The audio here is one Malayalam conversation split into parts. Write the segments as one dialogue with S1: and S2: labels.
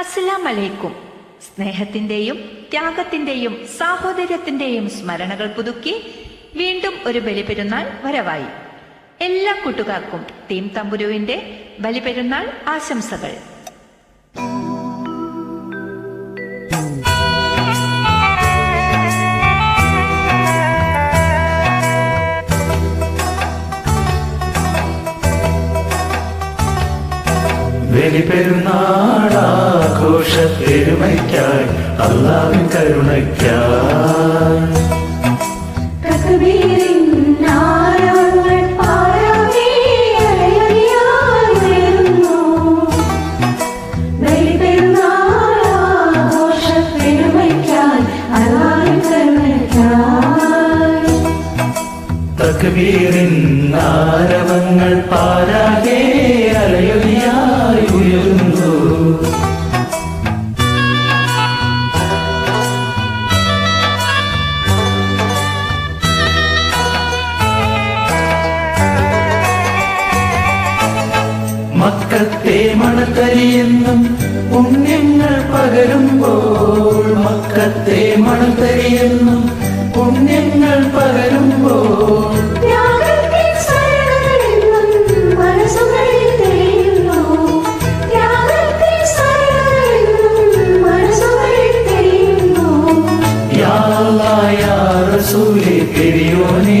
S1: അസ്സലാം അലൈക്കും സ്നേഹത്തിന്റെയും ത്യാഗത്തിന്റെയും സാഹോദര്യത്തിന്റെയും സ്മരണകൾ പുതുക്കി വീണ്ടും ഒരു ബലിപെരുന്നാൾ വരവായി. എല്ലാ കൂട്ടുകാർക്കും ടീം തമ്പുരുവിന്റെ ബലിപെരുന്നാൾ ആശംസകൾ.
S2: ബലിപെരുന്നാളാഘോഷപ്പെരുമയ്ക്കായി
S3: അല്ലാഹുവിൻ കരുണയ്ക്കായി.
S2: തക്ബീറിൻ ആരവങ്ങൾ പാരാകെ അലയൊലിയായി മണത്തരിയെന്നും പുണ്യങ്ങൾ പകരുമ്പോൾ മക്കത്തെ മണത്തരിയെന്നും പുണ്യങ്ങൾ പകരുമ്പോൾ യാ റസൂലേ പെരിയോനേ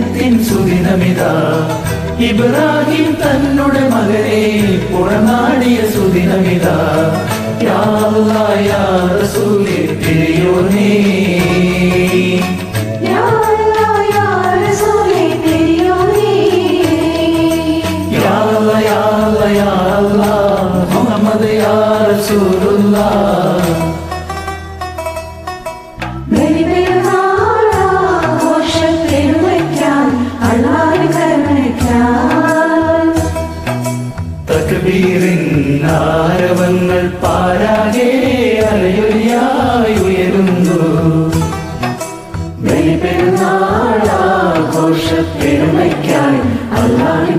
S2: പുണ്യത്തിൻ സുദിനമിതാ. ഇബ്രാഹിം തന്നുടെ മകനെ പുറനാടിയ സുദിനമിതാ. യാ അല്ലാ, യാ റസൂലേ പെരിയോനേ കബീറിൻ ആരവങ്ങൾ പാരാകെ അലയൊലിയായി ഉയരുന്നു ബലിപെരുന്നാൾ ആഘോഷ പെരുമയ്ക്കായി അല്ലാതെ